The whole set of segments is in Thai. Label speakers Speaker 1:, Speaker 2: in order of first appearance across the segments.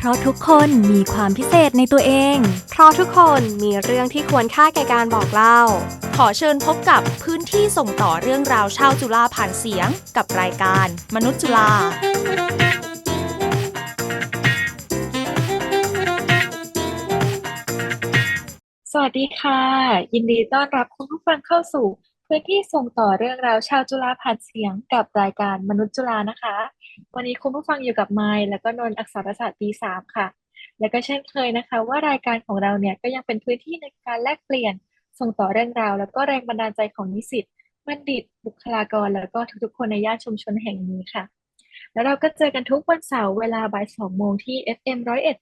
Speaker 1: เพราะทุกคนมีความพิเศษในตัวเอง
Speaker 2: เพราะทุกคนมีเรื่องที่ควรค่าแก่การบอกเล่า
Speaker 3: ขอเชิญพบกับพื้นที่ส่งต่อเรื่องราวชาวจุฬาผ่านเสียง กับรายการ มนุษย์จุฬา
Speaker 4: สวัสดีค่ะ ยินดีต้อนรับคุณผู้ฟังเข้าสู่ พื้นที่ส่งต่อเรื่องราวชาวจุฬาผ่านเสียงกับรายการมนุษย์จุฬานะคะ วันนี้คุณผู้ฟังอยู่กับไมล์แล้วก็นนท์อักษรศาสตร์ปีสามค่ะ แล้วก็เช่นเคยนะคะ ว่ารายการของเราเนี่ยก็ยังเป็นพื้นที่ในการแลกเปลี่ยน ส่งต่อเรื่องราว แล้วก็แรงบันดาลใจของนิสิตบัณฑิต บุคลากร แล้วก็ทุกๆ คนในย่านชุมชนแห่งนี้ค่ะ แล้วเราก็เจอกันทุกวันเสาร์เวลาบ่ายสองโมงที่ FM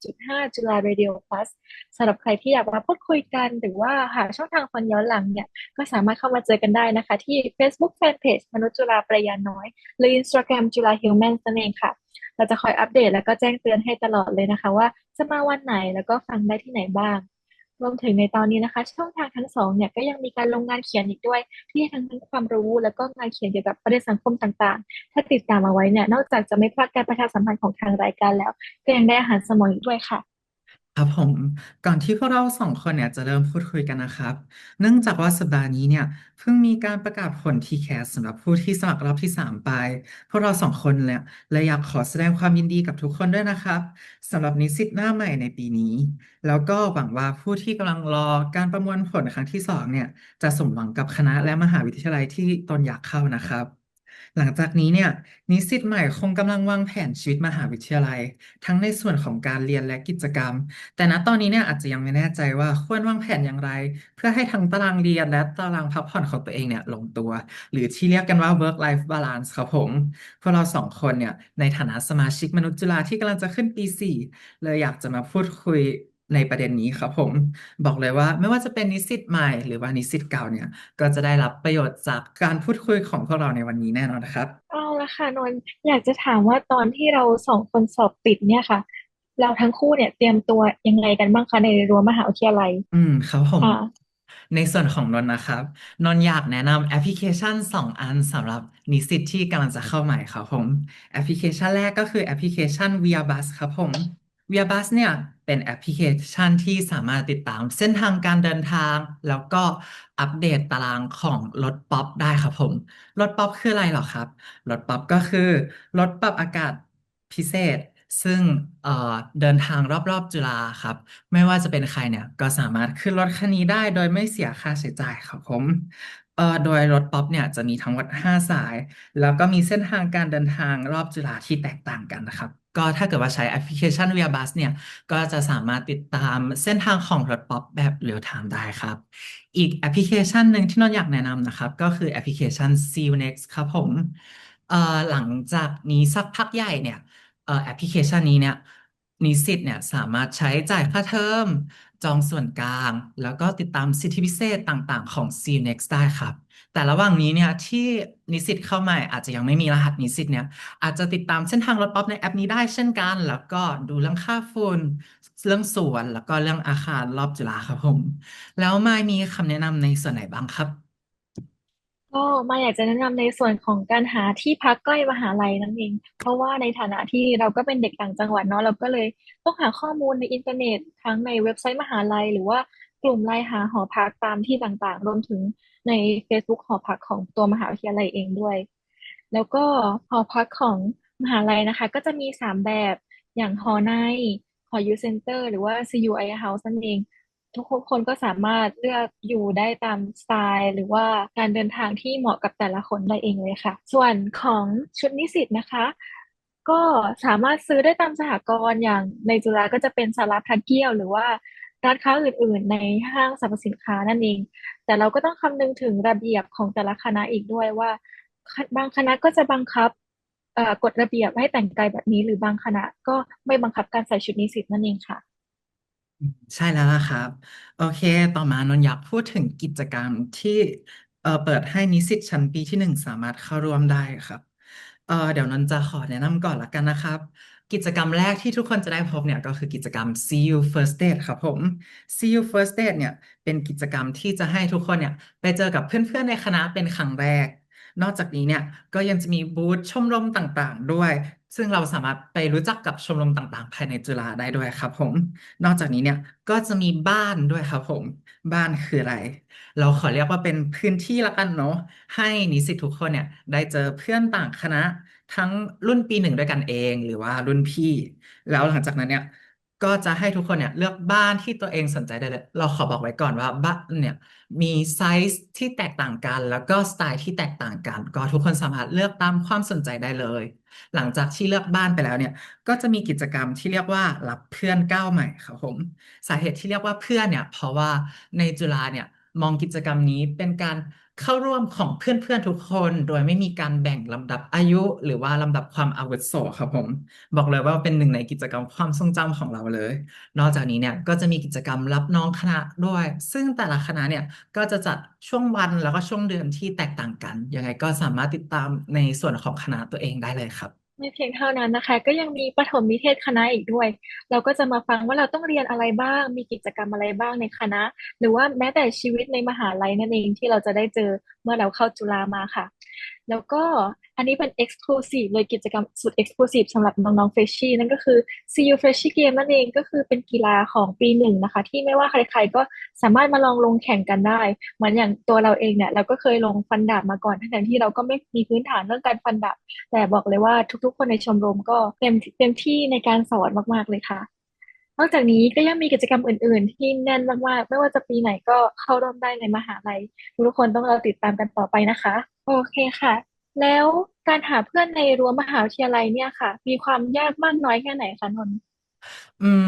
Speaker 4: 101.5จุฬา Radio Plus สำหรับใครที่อยากมาพูดคุยกันหรือว่าหาช่องทางฟังย้อนหลังเนี่ยก็สามารถเข้ามาเจอกันได้นะคะ ที่ Facebook Fanpage มนุษย์จุฬาประยาน้อย หรือ Instagram จุฬา Human นั่นเองค่ะ เราจะคอยอัปเดตแล้วก็แจ้งเตือนให้ตลอดเลยนะคะ ว่าจะมาวันไหนแล้วก็ฟังได้ที่ไหนบ้าง รวมถึงในตอนนี้นะคะ ช่องทางทั้งสองเนี่ยก็ยังมีการลงงานเขียนอีกด้วย ที่ให้ทั้งทั้งความรู้แล้วก็งานเขียนเกี่ยวกับประเด็นสังคมต่างๆ ถ้าติดตามเอาไว้เนี่ยนอกจากจะไม่พลาดการประชาสัมพันธ์ของทางรายการแล้ว ก็ยังได้อาหารสมองอีกด้วยค่ะ
Speaker 5: ครับผม ก่อนที่พวกเราสองคนเนี่ยจะเริ่มพูดคุยกันนะครับ เนื่องจากว่าสัปดาห์นี้เนี่ยเพิ่งมีการประกาศผล TCAS สำหรับผู้ที่สมัครรอบที่ 3 ไป พวกเราสองคนเนี่ยเลยอยากขอแสดงความยินดีกับทุกคนด้วยนะครับสำหรับนิสิตหน้าใหม่ในปีนี้ แล้วก็หวังว่าผู้ที่กำลังรอการประมวลผลครั้งที่สองเนี่ยจะสมหวังกับคณะและมหาวิทยาลัยที่ตนอยากเข้านะครับ หลังจากนี้เนี่ยนิสิตใหม่คงกำลังวางแผนชีวิตมหาวิทยาลัย ทั้งในส่วนของการเรียนและกิจกรรม แต่ณตอนนี้เนี่ยอาจจะยังไม่แน่ใจว่าควรวางแผนอย่างไร เพื่อให้ทั้งตารางเรียนและตารางพักผ่อนของตัวเองเนี่ยลงตัว หรือที่เรียกกันว่า work life balance ครับผมพวกเราสองคนเนี่ยในฐานะสมาชิกมนุษย์จุฬาที่กำลังจะขึ้นปี4เลยอยากจะมาพูดคุย ในประเด็นนี้ครับผม บอกเลยว่าไม่ว่าจะเป็นนิสิตใหม่หรือว่านิสิตเก่าเนี่ย ก็จะได้รับประโยชน์จากการพูดคุยของพวกเราในวันนี้แน่นอนนะครับ
Speaker 4: เอาละค่ะนนท์อยากจะถามว่าตอนที่เราสองคนสอบติดเนี่ยค่ะ เราทั้งคู่เนี่ยเตรียมตัวยังไงกันบ้างคะในรั้วมหาวิทยาลัย
Speaker 5: อืมครับผม
Speaker 4: ค่ะ
Speaker 5: ในส่วนของนนท์นะครับ นนท์อยากแนะนำแอปพลิเคชัน 2 อันสำหรับนิสิตที่กำลังจะเข้าใหม่ครับผม แอปพลิเคชันแรกก็คือแอปพลิเคชัน Via Bus ครับผม Via Bus เนี่ย เป็นแอปพลิเคชันที่สามารถติดตามเส้นทางการเดินทาง แล้วก็อัปเดตตารางของรถป๊อปได้ครับผมรถป๊อปคืออะไรหรอครับรถป๊อปก็คือรถปรับอากาศพิเศษ ซึ่งเเดินทางรอบๆจุฬาครับ ไม่ว่าจะเป็นใครเนี่ย ก็สามารถขึ้นรถคันนี้ได้โดยไม่เสียค่าใช้จ่ายครับผมเอ่อโดยรถป๊อปเนี่ยจะมีทั้งหมด5สาย แล้วก็มีเส้นทางการเดินทางรอบจุฬาที่แตกต่างกันนะครับ ก็ถ้าเกิดว่าใช้แอปพลิเคชัน Via Bus เนี่ย ก็จะสามารถติดตามเส้นทางของรถป๊อปแบบเรียลไทม์ได้ครับ อีกแอปพลิเคชันหนึ่งที่นนท์อยากแนะนำนะครับ ก็คือแอปพลิเคชัน See You Next ครับผมเอ่อหลังจากนี้สักพักใหญ่เนี่ยเอ่อแอปพลิเคชันนี้เนี่ยนิสิตเนี่ยสามารถใช้จ่ายค่าเทอม จองส่วนกลาง แล้วก็ติดตามสิทธิพิเศษต่างๆ ของ CNext ได้ครับ แต่ระหว่างนี้เนี่ยที่นิสิตเข้าใหม่อาจจะยังไม่มีรหัสนิสิตเนี่ยอาจจะติดตามเส้นทางรถป๊อปในแอปนี้ได้เช่นกัน แล้วก็ดูเรื่องค่าฝุ่นเรื่องสวนแล้วก็เรื่องอาคารรอบจุฬาครับผม แล้วมายมีคำแนะนำในส่วนไหนบ้างครับ
Speaker 4: ก็มาอยากจะแนะนำในส่วนของการหาที่พักใกล้มหาลัยนั่นเอง เพราะว่าในฐานะที่เราก็เป็นเด็กต่างจังหวัดเนาะเราก็เลยต้องหาข้อมูลในอินเทอร์เน็ตทั้งในเว็บไซต์มหาลัย หรือว่า กลุ่มไลน์หาหอพักตามที่ต่างๆ รวมถึงใน Facebook หอพักของตัวมหาวิทยาลัยเองด้วย แล้วก็หอพักของมหาลัยนะคะ ก็จะมีสามแบบอย่างหอในหอยูเซ็นเตอร์หรือว่า CUI House นั่นเอง ทุกคนก็สามารถเลือกอยู่ได้ตามสไตล์ หรือว่าการเดินทางที่เหมาะกับแต่ละคนได้เองเลยค่ะ ส่วนของชุดนิสิตนะคะ ก็สามารถซื้อได้ตามสหกรณ์อย่างในจุฬาก็จะเป็นสาราพักเที่ยว หรือว่า ร้านค้าอื่น ๆ ในห้างสรรพสินค้านั่นเอง แต่เราก็ต้องคำนึงถึงระเบียบของแต่ละคณะอีกด้วยว่า บางคณะก็จะบังคับกฎระเบียบให้แต่งกายแบบนี้ หรือบางคณะก็ไม่บังคับการใส่ชุดนิสิตนั่นเองค่ะ
Speaker 5: ใช่แล้วล่ะครับ โอเค ต่อมานนท์อยากพูดถึงกิจกรรมที่เอ่อเปิดให้นิสิตชั้นปีที่หนึ่งสามารถเข้าร่วมได้ครับเอ่อเดี๋ยวนนท์จะขอแนะนำก่อนละกันนะครับ กิจกรรมแรกที่ทุกคนจะได้พบเนี่ยก็คือกิจกรรม See You First Date ครับผม See You First Date เนี่ยเป็นกิจกรรมที่จะให้ทุกคนเนี่ยไปเจอกับเพื่อนๆในคณะเป็นครั้งแรก นอกจากนี้เนี่ยก็ยังจะมีบูธชมรมต่างๆ ด้วย ซึ่งเราสามารถไปรู้จักกับชมรมต่างๆ ภายในจุฬาได้ด้วยครับผม นอกจากนี้เนี่ยก็จะมีบ้านด้วยครับผม บ้านคืออะไร เราขอเรียกว่าเป็นพื้นที่ละกันเนาะให้นิสิตทุกคนเนี่ยได้เจอเพื่อนต่างคณะ ทั้งรุ่นปีหนึ่งด้วยกันเอง หรือว่ารุ่นพี่ แล้วหลังจากนั้นเนี่ย ก็จะให้ทุกคนเนี่ยเลือกบ้านที่ตัวเองสนใจได้เลย เราขอบอกไว้ก่อนว่าบ้านเนี่ยมีไซส์ที่แตกต่างกัน แล้วก็สไตล์ที่แตกต่างกัน ก็ทุกคนสามารถเลือกตามความสนใจได้เลย หลังจากที่เลือกบ้านไปแล้วเนี่ย ก็จะมีกิจกรรมที่เรียกว่ารับเพื่อนก้าวใหม่ครับผม สาเหตุที่เรียกว่าเพื่อนเนี่ย เพราะว่าในจุฬาเนี่ยมองกิจกรรมนี้เป็นการ เข้าร่วมของเพื่อนๆทุกคน โดยไม่มีการแบ่งลำดับอายุ หรือว่าลำดับความอาวุโสครับผม บอกเลยว่าเป็นหนึ่งในกิจกรรมความทรงจำของเราเลย นอกจากนี้เนี่ยก็จะมีกิจกรรมรับน้องคณะด้วย ซึ่งแต่ละคณะเนี่ยก็จะจัดช่วงวันแล้วก็ช่วงเดือนที่แตกต่างกันยังไงก็สามารถติดตามในส่วนของคณะตัวเองได้เลยครับ
Speaker 4: ไม่เพียงเท่านั้นนะคะ ก็ยังมีประถมนิเทศคณะอีกด้วย เราก็จะมาฟังว่าเราต้องเรียนอะไรบ้าง มีกิจกรรมอะไรบ้างในคณะ หรือว่าแม้แต่ชีวิตในมหาลัยนั่นเองที่เราจะได้เจอเมื่อเราเข้าจุฬามาค่ะ แล้วก็อันนี้เป็น exclusive เลยกิจกรรมสุด exclusive สำหรับน้องๆ freshie นั่นก็คือ CU Freshie Game นั่นเองก็คือเป็นกีฬาของปีหนึ่งนะคะ ที่ไม่ว่าใครๆก็สามารถมาลองลงแข่งกันได้ เหมือนอย่างตัวเราเองเนี่ย เราก็เคยลงฟันดาบมาก่อนทั้งที่เราก็ไม่มีพื้นฐานเรื่องการฟันดาบ แต่บอกเลยว่าทุกๆ คนในชมรมก็เต็มเต็มที่ในการสอนมากๆเลยค่ะนอกจากนี้ก็ยังมีกิจกรรมอื่น ๆ ที่แน่นมากๆ ไม่ว่าจะปีไหนก็เข้าร่วมได้ในมหาลัย ทุกคนต้องเราติดตามกันต่อไปนะคะ โอเคค่ะ แล้วการหาเพื่อนในรั้วมหาวิทยาลัยเนี่ยค่ะ มีความยากมากน้อยแค่ไหนคะนนท์
Speaker 5: อืม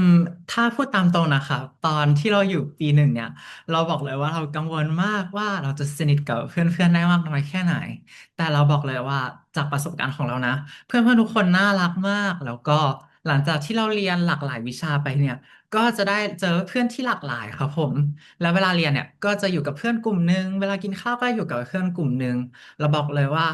Speaker 5: ถ้าพูดตามตรงนะครับตอนที่เราอยู่ปีหนึ่งเนี่ย เราบอกเลยว่าเรากังวลมากว่าเราจะสนิทกับเพื่อนๆได้มากน้อยแค่ไหน แต่เราบอกเลยว่าจากประสบการณ์ของเรานะ เพื่อนๆทุกคนน่ารักมาก แล้วก็หลังจากที่เราเรียนหลากหลายวิชาไปเนี่ย ก็จะได้เจอเพื่อนที่หลากหลายครับผม แล้วเวลาเรียนเนี่ย ก็จะอยู่กับเพื่อนกลุ่มหนึ่งเวลากินข้าวก็อยู่กับเพื่อนกลุ่มหนึ่งเราบอกเลยว่า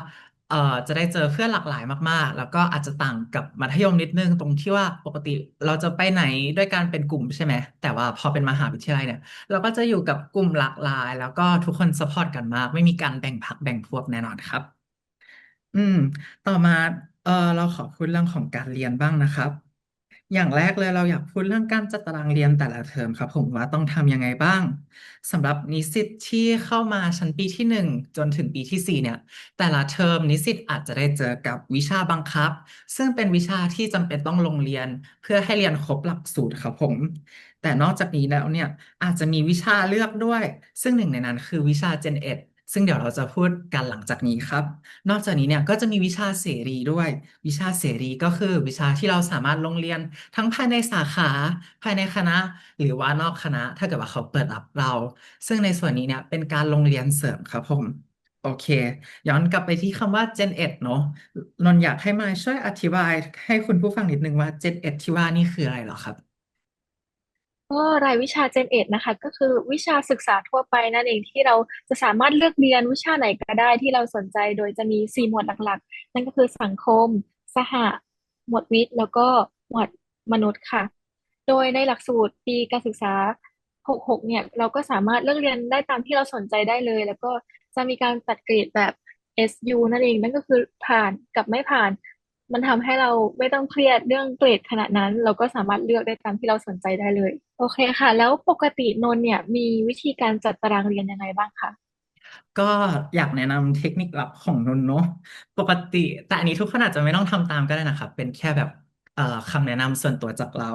Speaker 5: เอ่อจะได้เจอเพื่อนหลากหลายมากๆ แล้วก็อาจจะต่างกับมัธยมนิดนึงตรงที่ว่าปกติเราจะไปไหนด้วยการเป็นกลุ่มใช่ไหมแต่ว่าพอเป็นมหาวิทยาลัยเนี่ย เราก็จะอยู่กับกลุ่มหลากหลาย แล้วก็ทุกคนสปอร์ตกันมาก ไม่มีการแบ่งพรรคแบ่งพวกแน่นอนครับ อืม ต่อมาเออเราขอพูดเรื่องของการเรียนบ้างนะครับ อย่างแรกเลยเราอยากพูดเรื่องการจัดตารางเรียนแต่ละเทอมครับผมว่าต้องทำยังไงบ้างสำหรับนิสิตที่เข้ามาชั้นปีที่หนึ่งจนถึงปีที่สี่เนี่ย แต่ละเทอมนิสิตอาจจะได้เจอกับวิชาบังคับ ซึ่งเป็นวิชาที่จำเป็นต้องลงเรียน เพื่อให้เรียนครบหลักสูตรครับผม แต่นอกจากนี้แล้วเนี่ยอาจจะมีวิชาเลือกด้วย ซึ่งหนึ่งในนั้นคือวิชา Gen Ed ซึ่งเดี๋ยวเราจะพูดกันหลังจากนี้ครับ นอกจากนี้เนี่ยก็จะมีวิชาเสรีด้วย วิชาเสรีก็คือวิชาที่เราสามารถลงเรียนทั้งภายในสาขา ภายในคณะ หรือว่านอกคณะ ถ้าเกิดว่าเขาเปิดรับเรา ซึ่งในส่วนนี้เนี่ยเป็นการลงเรียนเสริมครับผมโอเค ย้อนกลับไปที่คำว่า Gen Ed เนอะนนท์อยากให้มาช่วยอธิบายให้คุณผู้ฟังนิดนึงว่า Gen Ed ที่ว่านี่คืออะไรหรอครับ
Speaker 4: ก็รายวิชา Gen Ed นะคะ ก็คือวิชาศึกษาทั่วไปนั่นเองที่เราจะสามารถเลือกเรียนวิชาไหนก็ได้ที่เราสนใจโดยจะมีสี่หมวดหลักๆ นั่นก็คือสังคม สหหมวดวิทย์ แล้วก็หมวดมนุษย์ค่ะ โดยในหลักสูตรปีการศึกษา 66 เนี่ย เราก็สามารถเลือกเรียนได้ตามที่เราสนใจได้เลย แล้วก็จะมีการตัดเกรดแบบ SU นั่นเอง นั่นก็คือผ่านกับไม่ผ่าน มันทำให้เราไม่ต้องเครียดเรื่องเกรดขนาดนั้น เราก็สามารถเลือกได้ตามที่เราสนใจได้เลย โอเคค่ะ แล้วปกตินนท์เนี่ยมีวิธีการจัดตารางเรียนยังไงบ้างคะ
Speaker 5: ก็อยากแนะนำเทคนิคลับของนนท์เนาะปกติ แต่อันนี้ทุกคนอาจจะไม่ต้องทำตามก็ได้นะครับเป็นแค่แบบคำแนะนำส่วนตัวจากเรา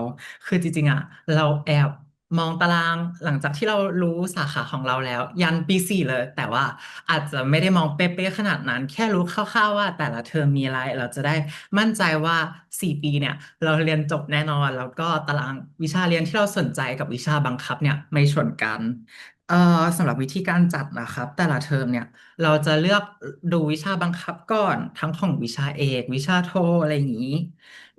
Speaker 5: คือจริงๆอะเราแอบ มองตารางหลังจากที่เรารู้สาขาของเราแล้ว ยันปีสี่เลย แต่ว่าอาจจะไม่ได้มองเป๊ะๆขนาดนั้น แค่รู้คร่าวๆว่าแต่ละเทอมมีอะไร เราจะได้มั่นใจว่าสี่ปีเนี่ย เราเรียนจบแน่นอน แล้วก็ตารางวิชาเรียนที่เราสนใจกับวิชาบังคับเนี่ยไม่ชนกัน เอ่อสำหรับวิธีการจัดนะครับ แต่ละเทอมเนี่ย เราจะเลือกดูวิชาบังคับก่อน ทั้งของวิชาเอก วิชาโทอะไรอย่างนี้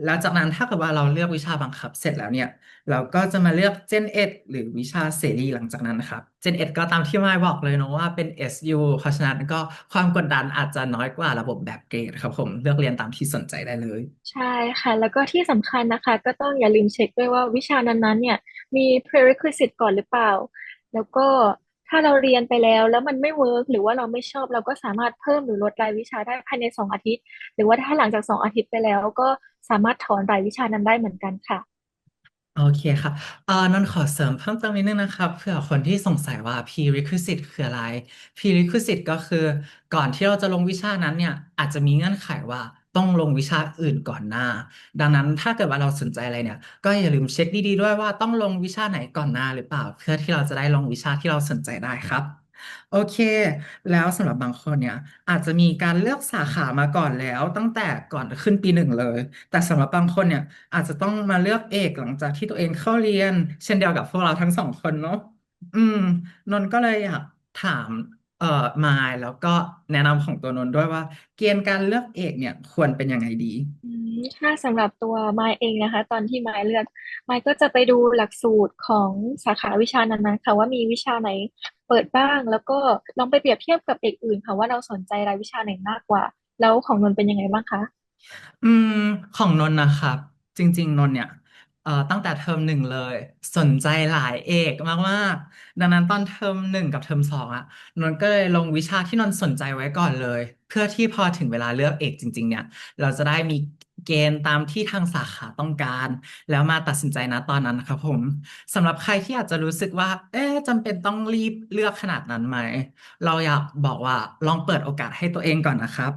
Speaker 5: แล้วจากนั้นถ้าเกิดว่าเราเลือกวิชาบังคับเสร็จแล้วเนี่ย เราก็จะมาเลือก Gen Ed หรือวิชาเสรีหลังจากนั้นนะครับ Gen Ed ก็ตามที่ไมายบอกเลยเนาะว่าเป็น SU เพราะฉะนั้นก็ความกดดันอาจจะน้อยกว่าระบบแบบเกรดครับผมเลือกเรียนตามที่สนใจได้เลย
Speaker 4: ใช่ค่ะ แล้วก็ที่สำคัญนะคะ ก็ต้องอย่าลืมเช็คด้วยว่าวิชานั้นๆเนี่ยมี prerequisite ก่อนหรือเปล่า แล้วก็ถ้าเราเรียนไปแล้วแล้วมันไม่เวิร์กหรือว่าเราไม่ชอบเราก็สามารถเพิ่มหรือลดรายวิชาได้ภายในสองอาทิตย์ หรือว่าถ้าหลังจากสองอาทิตย์ไปแล้ว ก็สามารถถอนรายวิชานั้นได้เหมือนกันค่ะ
Speaker 5: โอเคครับเอ่อนนขอเสริมเพิ่มเติมนิดนึงนะครับเผื่อคนที่สงสัยว่า prerequisite คืออะไร prerequisite ก็คือ ก่อนที่เราจะลงวิชานั้นเนี่ยอาจจะมีเงื่อนไขว่า ต้องลงวิชาอื่นก่อนหน้า ดังนั้นถ้าเกิดว่าเราสนใจอะไรเนี่ย ก็อย่าลืมเช็คดีๆด้วยว่าต้องลงวิชาไหนก่อนหน้าหรือเปล่า เพื่อที่เราจะได้ลงวิชาที่เราสนใจได้ครับ โอเค แล้วสำหรับบางคนเนี่ย อาจจะมีการเลือกสาขามาก่อนแล้ว ตั้งแต่ก่อนขึ้นปีหนึ่งเลย แต่สำหรับบางคนเนี่ย อาจจะต้องมาเลือกเอกหลังจากที่ตัวเองเข้าเรียน เช่นเดียวกับพวกเราทั้งสองคนเนาะอืมนนท์ก็เลยอยากถาม เอ่อมายแล้วก็แนะนำของตัวนนท์ด้วยว่า เกณฑ์การเลือกเอกเนี่ยควรเป็นยังไงดี
Speaker 4: อืมถ้าสำหรับตัวมายเองนะคะ ตอนที่มายเลือกมายก็จะไปดูหลักสูตรของสาขาวิชานั้นๆค่ะว่ามีวิชาไหนเปิดบ้าง แล้วก็ลองไปเปรียบเทียบกับเอกอื่นค่ะว่าเราสนใจรายวิชาไหนมากกว่า แล้วของนนท์เป็นยังไงบ้างคะ
Speaker 5: อืมของนนท์นะครับ จริง ๆ นนท์เนี่ยเอ่อตั้งแต่เทอมหนึ่งเลย สนใจหลายเอกมากๆ ดังนั้นตอนเทอมหนึ่งกับเทอมสองอะนนท์ก็เลยลงวิชาที่นนท์สนใจไว้ก่อนเลย เพื่อที่พอถึงเวลาเลือกเอกจริง ๆ เนี่ย เราจะได้มีเกณฑ์ตามที่ทางสาขาต้องการ แล้วมาตัดสินใจนะตอนนั้นนะครับผมสำหรับใครที่อาจจะรู้สึกว่า เอ๊ะจำเป็นต้องรีบเลือกขนาดนั้นไหม เราอยากบอกว่าลองเปิดโอกาสให้ตัวเองก่อนนะครับ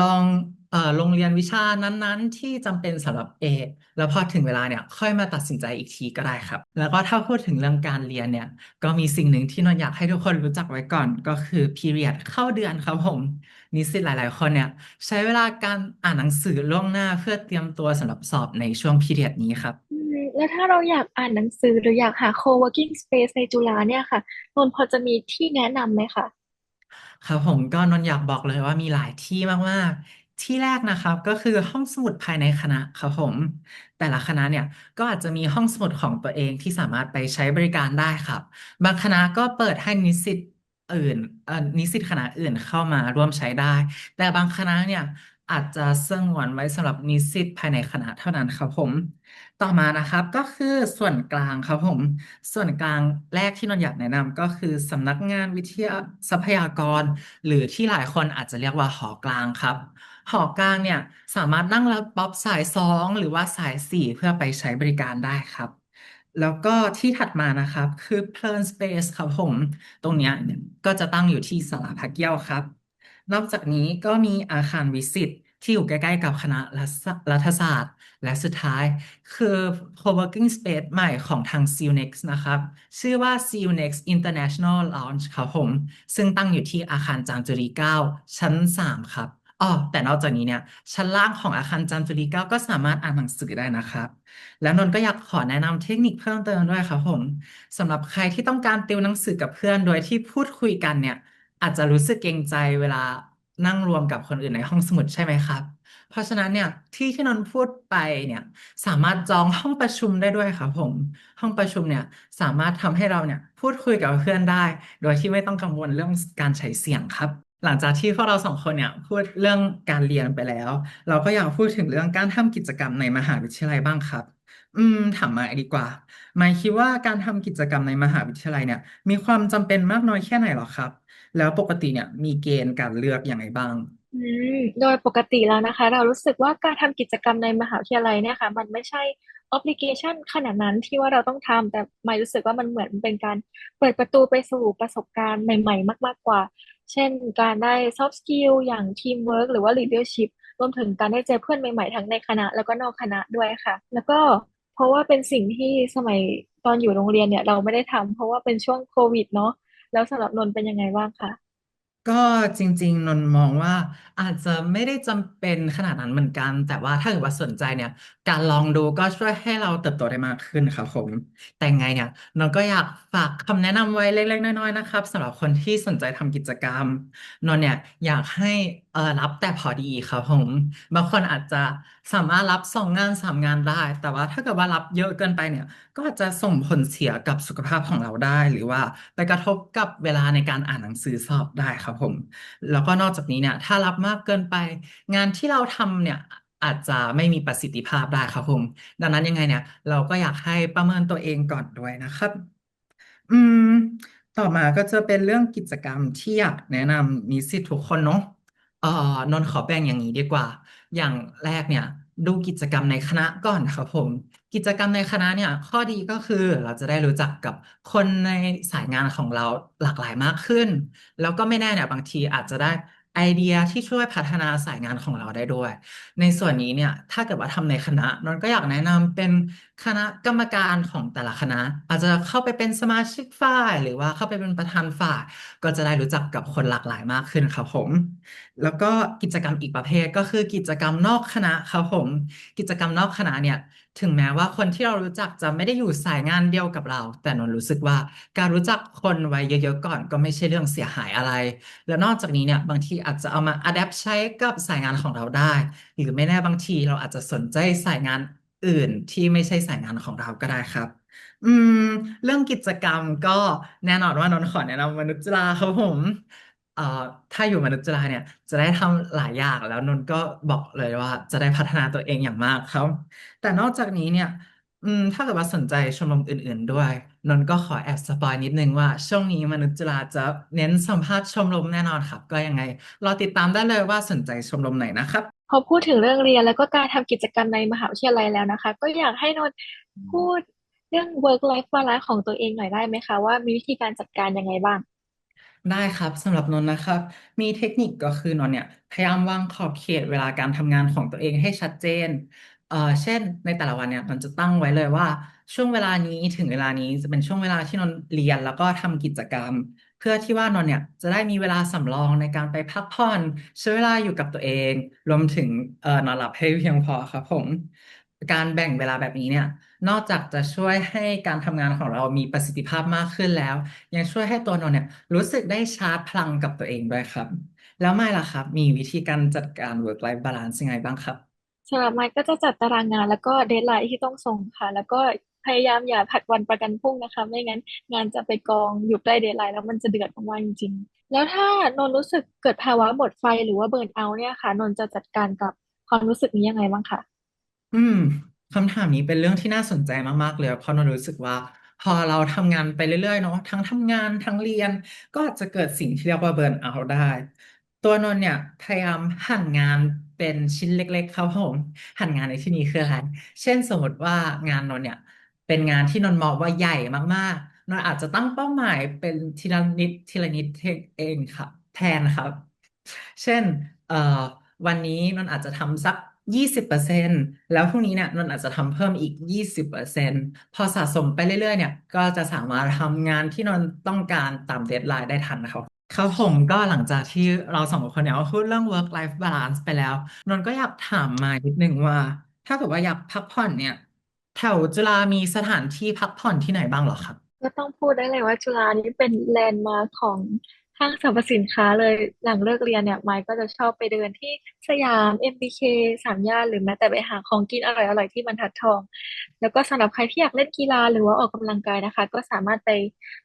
Speaker 5: ลองเอ่อโรงเรียนวิชานั้นๆ ที่จำเป็นสำหรับเอกแล้วพอถึงเวลาเนี่ยค่อยมาตัดสินใจอีกทีก็ได้ครับ แล้วก็ถ้าพูดถึงเรื่องการเรียนเนี่ย ก็มีสิ่งหนึ่งที่นนท์อยากให้ทุกคนรู้จักไว้ก่อน ก็คือ period เข้าเดือนครับผมนิสิตหลาย ๆ คนเนี่ย ใช้เวลาการอ่านหนังสือล่วงหน้าเพื่อเตรียมตัวสำหรับสอบในช่วง period นี้ครับ
Speaker 4: อืมแล้วถ้าเราอยากอ่านหนังสือหรืออยากหา co-working space ในจุฬาเนี่ยค่ะนนท์พอจะมีที่แนะนำไหมคะ
Speaker 5: ครับผมก็นนท์อยากบอกเลยว่ามีหลายที่มากๆ ที่แรกนะครับก็คือห้องสมุดภายในคณะครับผม แต่ละคณะเนี่ยก็อาจจะมีห้องสมุดของตัวเองที่สามารถไปใช้บริการได้ครับ บางคณะก็เปิดให้นิสิตอื่นเอ่อนิสิตคณะอื่นเข้ามาร่วมใช้ได้ แต่บางคณะเนี่ย อาจจะสงวนไว้สำหรับนิสิตภายในคณะเท่านั้นครับผม ต่อมานะครับก็คือส่วนกลางครับผม ส่วนกลางแรกที่นนท์อยากแนะนำก็คือสำนักงานวิทยาทรัพยากร หรือที่หลายคนอาจจะเรียกว่าหอกลางครับ หอกลางเนี่ยสามารถนั่งรถป๊อปสายสองหรือว่าสายสี่เพื่อไปใช้บริการได้ครับ แล้วก็ที่ถัดมานะครับคือเพลินสเปซครับผม ตรงเนี้ยก็จะตั้งอยู่ที่ศาลาพระแก้วครับ นอกจากนี้ก็มีอาคารวิสิต ที่อยู่ใกล้ๆกับคณะรัฐศาสตร์ และสุดท้ายคือ co-working space ใหม่ของทาง CUNEX นะครับ ชื่อว่า CUNEX International Lounge ครับผม ซึ่งตั้งอยู่ที่อาคารจามจุรี 9 ชั้น 3 ครับอ๋อแต่นอกจากนี้เนี่ย ชั้นล่างของอาคารจามจุรี9ก็สามารถอ่านหนังสือได้นะครับ แล้วนนท์ก็อยากขอแนะนำเทคนิคเพิ่มเติมด้วยครับผมสำหรับใครที่ต้องการติวหนังสือกับเพื่อนโดยที่พูดคุยกันเนี่ย อาจจะรู้สึกเกรงใจเวลา นั่งรวมกับคนอื่นในห้องสมุดใช่ไหมครับ เพราะฉะนั้นเนี่ยที่ที่นนท์พูดไปเนี่ยสามารถจองห้องประชุมได้ด้วยครับผม ห้องประชุมเนี่ยสามารถทำให้เราเนี่ยพูดคุยกับเพื่อนได้ โดยที่ไม่ต้องกังวลเรื่องการใช้เสียงครับ หลังจากที่พวกเราสองคนเนี่ยพูดเรื่องการเรียนไปแล้ว เราก็อยากพูดถึงเรื่องการทำกิจกรรมในมหาวิทยาลัยบ้างครับ อืม ถามมาดีกว่าหมายคิดว่าการทำกิจกรรมในมหาวิทยาลัยเนี่ย มีความจำเป็นมากน้อยแค่ไหนหรอครับ แล้วปกติเนี่ย มีเกณฑ์การเลือกอย่างไรบ้าง
Speaker 4: อืมโดยปกติแล้วนะคะ เรารู้สึกว่าการทำกิจกรรมในมหาวิทยาลัยเนี่ยค่ะ มันไม่ใช่ obligation ขนาดนั้นที่ว่าเราต้องทำแต่หมายรู้สึกว่ามันเหมือนเป็นการเปิดประตูไปสู่ประสบการณ์ใหม่ ๆ มาก ๆ กว่า เช่น การได้ soft skill อย่าง teamwork หรือว่า leadership รวมถึงการได้เจอเพื่อนใหม่ ๆ ทั้งในคณะแล้วก็นอกคณะด้วยค่ะ แล้วก็ เพราะว่าเป็นสิ่งที่สมัยตอนอยู่โรงเรียนเนี่ย เราไม่ได้ทำเพราะว่าเป็นช่วงโควิดเนาะแล้วสำหรับนนท์เป็นยังไงบ้างคะ
Speaker 5: ก็จริง ๆ นนท์มองว่าอาจจะไม่ได้จำเป็นขนาดนั้นเหมือนกัน แต่ว่าถ้าเกิดว่าสนใจเนี่ย การลองดูก็ช่วยให้เราเติบโตได้มากขึ้นครับผม แต่ไงเนี่ยนนท์ก็อยากฝากคำแนะนำไว้เล็กๆน้อยๆนะครับสำหรับคนที่สนใจทำกิจกรรมนนท์เนี่ยอยากให้เออรับแต่พอดีครับผม บางคนอาจจะสามารถรับสองงานสามงานได้ แต่ว่าถ้าเกิดว่ารับเยอะเกินไปเนี่ย ก็อาจจะส่งผลเสียกับสุขภาพของเราได้ หรือว่าไปกระทบกับเวลาในการอ่านหนังสือสอบได้ครับผม แล้วก็นอกจากนี้เนี่ย ถ้ารับมากเกินไป งานที่เราทำเนี่ยอาจจะไม่มีประสิทธิภาพได้ครับผม ดังนั้นยังไงเนี่ย เราก็อยากให้ประเมินตัวเองก่อนด้วยนะครับ อืม ต่อมาก็จะเป็นเรื่องกิจกรรมที่อยากแนะนำนิสิตทุกคนเนาะเอ่อนนท์ขอแบ่งอย่างนี้ดีกว่า อย่างแรกเนี่ยดูกิจกรรมในคณะก่อนครับผม กิจกรรมในคณะเนี่ย ข้อดีก็คือเราจะได้รู้จักกับคนในสายงานของเราหลากหลายมากขึ้น แล้วก็ไม่แน่เนี่ยบางทีอาจจะได้ ไอเดียที่ช่วยพัฒนาสายงานของเราได้ด้วย ในส่วนนี้เนี่ย ถ้าเกิดว่าทำในคณะนนท์ก็อยากแนะนำเป็นคณะกรรมการของแต่ละคณะ อาจจะเข้าไปเป็นสมาชิกฝ่าย หรือว่าเข้าไปเป็นประธานฝ่าย ก็จะได้รู้จักกับคนหลากหลายมากขึ้นครับผม แล้วก็กิจกรรมอีกประเภทก็คือกิจกรรมนอกคณะครับผม กิจกรรมนอกคณะเนี่ย ถึงแม้ว่าคนที่เรารู้จักจะไม่ได้อยู่สายงานเดียวกับเรา แต่นนรู้สึกว่าการรู้จักคนไว้เยอะๆก่อนก็ไม่ใช่เรื่องเสียหายอะไร แล้วนอกจากนี้เนี่ยบางทีอาจจะเอามาอัดแอปใช้กับสายงานของเราได้ หรือไม่แน่บางทีเราอาจจะสนใจสายงานอื่นที่ไม่ใช่สายงานของเราก็ได้ครับ อืม เรื่องกิจกรรมก็แน่นอนว่านนขอแนะนำมนุษย์จุฬาครับผม เอ่อถ้าอยู่มนุษย์จุฬาเนี่ยจะได้ทำหลายอย่างแล้วนนท์ก็บอกเลยว่า จะได้พัฒนาตัวเองอย่างมากครับ แต่นอกจากนี้เนี่ย อืม ถ้าเกิดว่าสนใจชมรมอื่น ๆ ด้วย นนท์ก็ขอแอบสปอยนิดนึงว่า ช่วงนี้มนุษย์จุฬาจะเน้นสัมภาษณ์ชมรมแน่นอนครับ ก็ยังไงรอติดตามได้เลยว่าสนใจชมรมไหนนะครับ
Speaker 4: พอพูดถึงเรื่องเรียนแล้วก็การทำกิจกรรมในมหาวิทยาลัยแล้วนะคะ ก็อยากให้นนท์พูดเรื่อง work life balance ของตัวเองหน่อยได้ไหมคะว่ามีวิธีการจัดการยังไงบ้าง
Speaker 5: ได้ครับสำหรับนนท์นะครับ มีเทคนิคก็คือนนท์เนี่ยพยายามวางขอบเขตเวลาการทำงานของตัวเองให้ชัดเจนเอ่อเช่น ในแต่ละวันเนี่ยนนท์จะตั้งไว้เลยว่า ช่วงเวลานี้ถึงเวลานี้จะเป็นช่วงเวลาที่นนท์เรียนแล้วก็ทำกิจกรรม เพื่อที่ว่านนท์เนี่ยจะได้มีเวลาสำรองในการไปพักผ่อนใช้เวลาอยู่กับตัวเอง รวมถึงเอ่อนอนหลับให้เพียงพอครับผม การแบ่งเวลาแบบนี้เนี่ย นอกจากจะช่วยให้การทำงานของเรามีประสิทธิภาพมากขึ้นแล้ว ยังช่วยให้ตัวนนท์เนี่ยรู้สึกได้ชาร์จพลังกับตัวเองด้วยครับ แล้วไม่ล่ะครับ มีวิธีการจัดการ work life balance ยังไงบ้างครับ
Speaker 4: สำหรับไมค์ก็จะจัดตารางงานแล้วก็เดดไลน์ที่ต้องส่งค่ะ แล้วก็พยายามอย่าผัดวันประกันพรุ่งนะคะ ไม่งั้นงานจะไปกองอยู่ใกล้เดดไลน์แล้วมันจะเดือดมากจริงๆ แล้วถ้านนรู้สึกเกิดภาวะหมดไฟหรือว่าเบิร์นเอาท์เนี่ยค่ะ นนจะจัดการกับความรู้สึกนี้ยังไงบ้างคะ
Speaker 5: อืม คำถามนี้เป็นเรื่องที่น่าสนใจมากๆเลยเพราะนนท์รู้สึกว่า พอเราทำงานไปเรื่อยๆเนาะทั้งทำงานทั้งเรียน ก็อาจจะเกิดสิ่งที่เรียกว่าเบิร์นเอาท์ได้ ตัวนนท์เนี่ยพยายามหั่นงานเป็นชิ้นเล็กๆครับผมหั่นงานในที่นี้คืออะไรเช่นสมมติว่างานนนท์เนี่ย เป็นงานที่นนท์มองว่าใหญ่มากๆนนท์อาจจะตั้งเป้าหมายเป็นทีละนิดทีละนิดเองครับแทนครับ เช่น เอ่อวันนี้นนท์อาจจะทำสัก ยี่สิบเปอร์เซ็นต์แล้วพรุ่งนี้เนี่ยนนท์อาจจะทำเพิ่มอีกยี่สิบเปอร์เซ็นต์พอสะสมไปเรื่อยๆ เนี่ย ก็จะสามารถทำงานที่นนท์ต้องการตามเดดไลน์ได้ทันนะครับครับผมก็หลังจากที่เราสองคนเนี่ยพูดเรื่อง work life balance ไปแล้ว นนท์ก็อยากถามมานิดนึงว่า ถ้าเกิดว่าอยากพักผ่อนเนี่ยแถวจุฬามีสถานที่พักผ่อนที่ไหนบ้างหรอครับ
Speaker 4: ก็ต้องพูดได้เลยว่าจุฬานี้เป็นแลนด์มาร์คของ ห้างสรรพสินค้าเลย หลังเลิกเรียนเนี่ยไมค์ก็จะชอบไปเดินที่สยาม MBK สามย่านหรือแม้แต่ไปหาของกินอร่อยๆที่บรรทัดทอง แล้วก็สำหรับใครที่อยากเล่นกีฬาหรือว่าออกกำลังกายนะคะ ก็สามารถไป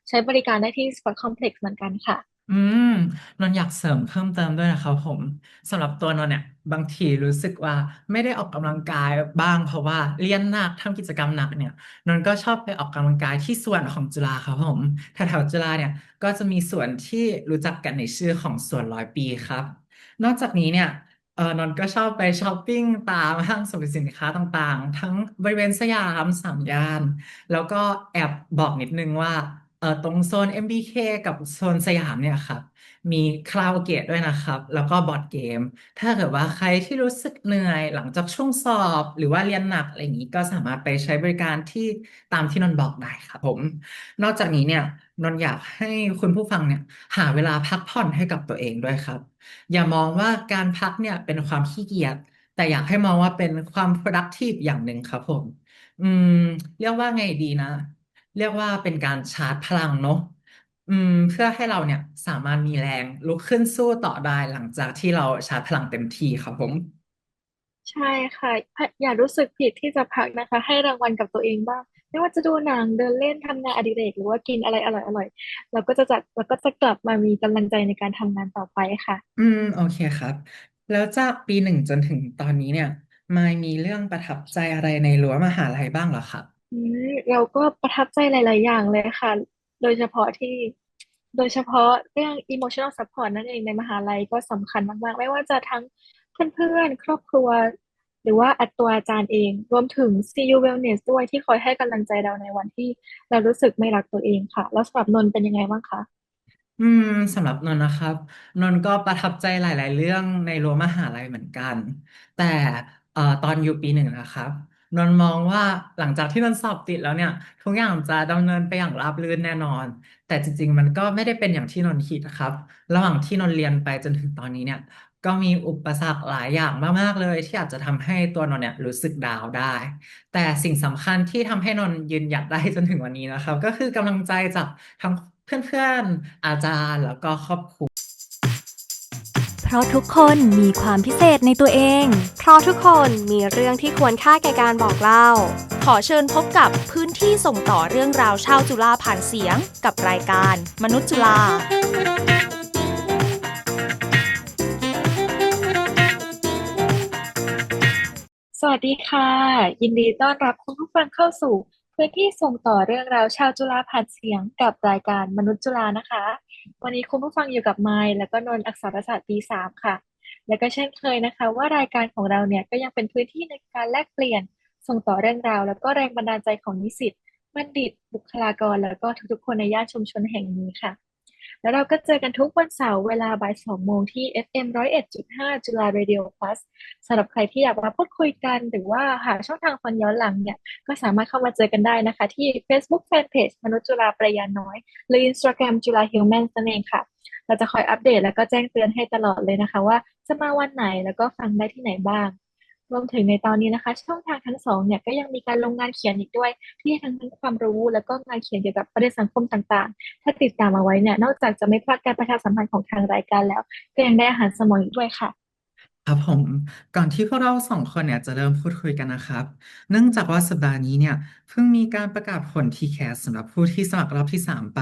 Speaker 4: ใช้บริการได้ที่ Sport Complex เหมือนกันค่ะ
Speaker 5: อืมนนท์อยากเสริมเพิ่มเติมด้วยนะครับผมสำหรับตัวนนท์เนี่ย บางทีรู้สึกว่าไม่ได้ออกกำลังกายบ้าง เพราะว่าเรียนหนักทำกิจกรรมหนักเนี่ยนนท์ก็ชอบไปออกกำลังกายที่สวนของจุฬาครับผมแถวๆจุฬาเนี่ยก็จะมีสวนที่รู้จักกันในชื่อของสวนร้อยปีครับ นอกจากนี้เนี่ยเออนนท์ก็ชอบไปช้อปปิ้งตามห้างสรรพสินค้าต่างๆ ทั้งบริเวณสยามสามย่าน แล้วก็แอบบอกนิดนึงว่า เอ่อตรงโซน MBK กับโซนสยามเนี่ยครับ มีคาราโอเกะด้วยนะครับ แล้วก็บอร์ดเกม ถ้าเกิดว่าใครที่รู้สึกเหนื่อยหลังจากช่วงสอบ หรือว่าเรียนหนักอะไรอย่างนี้ก็สามารถไปใช้บริการที่ตามที่นนท์บอกได้ครับผม นอกจากนี้เนี่ยนนท์อยากให้คุณผู้ฟังเนี่ยหาเวลาพักผ่อนให้กับตัวเองด้วยครับ อย่ามองว่าการพักเนี่ยเป็นความขี้เกียจแต่อยากให้มองว่าเป็นความ productive อย่างหนึ่งครับผม อืม เรียกว่าไงดีนะ เรียกว่าเป็นการชาร์จพลังเนอะอืม เพื่อให้เราเนี่ยสามารถมีแรงลุกขึ้นสู้ต่อได้หลังจากที่เราชาร์จพลังเต็มที่ครับผม
Speaker 4: ใช่ค่ะอย่ารู้สึกผิดที่จะพักนะคะ ให้รางวัลกับตัวเองบ้าง ไม่ว่าจะดูหนังเดินเล่นทำงานอดิเรกหรือว่ากินอะไรอร่อยๆเราก็จะจัดเราก็จะกลับมามีกำลังใจในการทำงานต่อไปค่ะ
Speaker 5: อืม โอเคครับ แล้วจากปีหนึ่งจนถึงตอนนี้เนี่ยมายมีเรื่องประทับใจอะไรในรั้วมหาลัยบ้างเหรอครับ
Speaker 4: อืมเราก็ประทับใจหลาย ๆ อย่างเลยค่ะ โดยเฉพาะที่ โดยเฉพาะเรื่อง emotional support นั่นเองในมหาลัยก็สำคัญมาก ๆ ไม่ว่าจะทั้งเพื่อน ๆ ครอบครัว หรือว่าอัดตัวอาจารย์เอง รวมถึง CU Wellness ด้วยที่คอยให้กำลังใจเราในวันที่เรารู้สึกไม่รักตัวเองค่ะ แล้วสำหรับนนท์เป็นยังไงบ้างคะ
Speaker 5: อืมสำหรับนนท์นะครับ นนท์ก็ประทับใจหลาย ๆ เรื่องในรั้วมหาลัยเหมือนกัน แต่เอ่อตอนอยู่ปีหนึ่งนะครับ นนมองว่าหลังจากที่นนสอบติดแล้วเนี่ย ทุกอย่างจะดำเนินไปอย่างราบรื่นแน่นอน แต่จริง ๆ มันก็ไม่ได้เป็นอย่างที่นนคิดนะครับ ระหว่างที่นนเรียนไปจนถึงตอนนี้เนี่ย ก็มีอุปสรรคหลายอย่างมากๆเลย ที่อาจจะทำให้ตัวนนเนี่ยรู้สึกดาวน์ได้ แต่สิ่งสำคัญที่ทำให้นนยืนหยัดได้จนถึงวันนี้นะครับ ก็คือกำลังใจจากทั้งเพื่อนๆอาจารย์แล้วก็ครอบครัว
Speaker 1: เพราะทุกคนมีความพิเศษในตัวเอง
Speaker 2: เพราะทุกคนมีเรื่องที่ควรค่าแก่การบอกเล่า
Speaker 3: ขอเชิญพบกับพื้นที่ส่งต่อเรื่องราวชาวจุฬาผ่านเสียง กับรายการ มนุษย์จุฬา
Speaker 4: สวัสดีค่ะ ยินดีต้อนรับคุณผู้ฟังเข้าสู่ พื้นที่ส่งต่อเรื่องราวชาวจุฬาผ่านเสียงกับรายการมนุษย์จุฬานะคะ วันนี้คุณผู้ฟังอยู่กับไมล์แล้วก็นนท์อักษรศาสตร์ปีสามค่ะ และก็เช่นเคยนะคะ ว่ารายการของเราเนี่ยก็ยังเป็นพื้นที่ในการแลกเปลี่ยน ส่งต่อเรื่องราว แล้วก็แรงบันดาลใจของนิสิตบัณฑิต บุคลากร แล้วก็ทุกๆ คนในย่านชุมชนแห่งนี้ค่ะ แล้วเราก็เจอกันทุกวันเสาร์เวลาบ่ายสองโมงที่ FM 101.5จุฬา Radio Plus สำหรับใครที่อยากมาพูดคุยกันหรือว่าหาช่องทางฟังย้อนหลังเนี่ยก็สามารถเข้ามาเจอกันได้นะคะ ที่ Facebook Fanpage มนุษย์จุฬาประยาน้อย หรือ Instagram จุฬา Humans นั่นเองค่ะ เราจะคอยอัปเดตแล้วก็แจ้งเตือนให้ตลอดเลยนะคะ ว่าจะมาวันไหนแล้วก็ฟังได้ที่ไหนบ้าง รวมถึงในตอนนี้นะคะ ช่องทางทั้งสองเนี่ยก็ยังมีการลงงานเขียนอีกด้วย ที่ให้ทั้งทั้งความรู้แล้วก็งานเขียนเกี่ยวกับประเด็นสังคมต่างๆ ถ้าติดตามเอาไว้เนี่ยนอกจากจะไม่พลาดการประชาสัมพันธ์ของทางรายการแล้ว ก็ยังได้อาหารสมองอีกด้วยค่ะ
Speaker 5: ครับผมก่อนที่พวกเราสองคนเนี่ยจะเริ่มพูดคุยกันนะครับ เนื่องจากว่าสัปดาห์นี้เนี่ยเพิ่งมีการประกาศผล TCAS สำหรับผู้ที่สมัครรอบที่ 3 ไป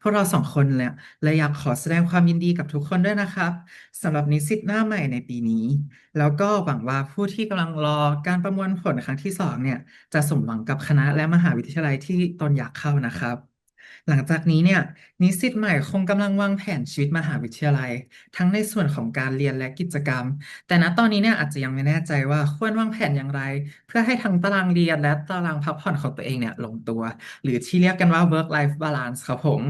Speaker 5: พวกเราสองคนเนี่ยเลยอยากขอแสดงความยินดีกับทุกคนด้วยนะครับสำหรับนิสิตหน้าใหม่ในปีนี้ แล้วก็หวังว่าผู้ที่กำลังรอการประมวลผลครั้งที่สองเนี่ยจะสมหวังกับคณะและมหาวิทยาลัยที่ตนอยากเข้านะครับ หลังจากนี้เนี่ยนิสิตใหม่คงกำลังวางแผนชีวิตมหาวิทยาลัย ทั้งในส่วนของการเรียนและกิจกรรม แต่ณตอนนี้เนี่ยอาจจะยังไม่แน่ใจว่าควรวางแผนอย่างไร เพื่อให้ทั้งตารางเรียนและตารางพักผ่อนของตัวเองเนี่ยลงตัว หรือที่เรียกกันว่า work life balance ครับผม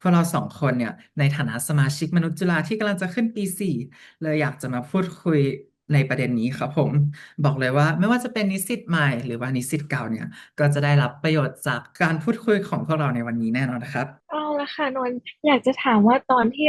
Speaker 5: พวกเราสองคนเนี่ยในฐานะสมาชิกมนุษย์จุฬาที่กำลังจะขึ้นปี 4 เลยอยากจะมาพูดคุย ในประเด็นนี้ครับผมบอกเลยว่าไม่ว่าจะเป็นนิสิตใหม่หรือว่านิสิตเก่าเนี่ย ก็จะได้รับประโยชน์จากการพูดคุยของพวกเราในวันนี้แน่นอนนะครับ
Speaker 4: เอาละค่ะนนท์อยากจะถามว่าตอนที่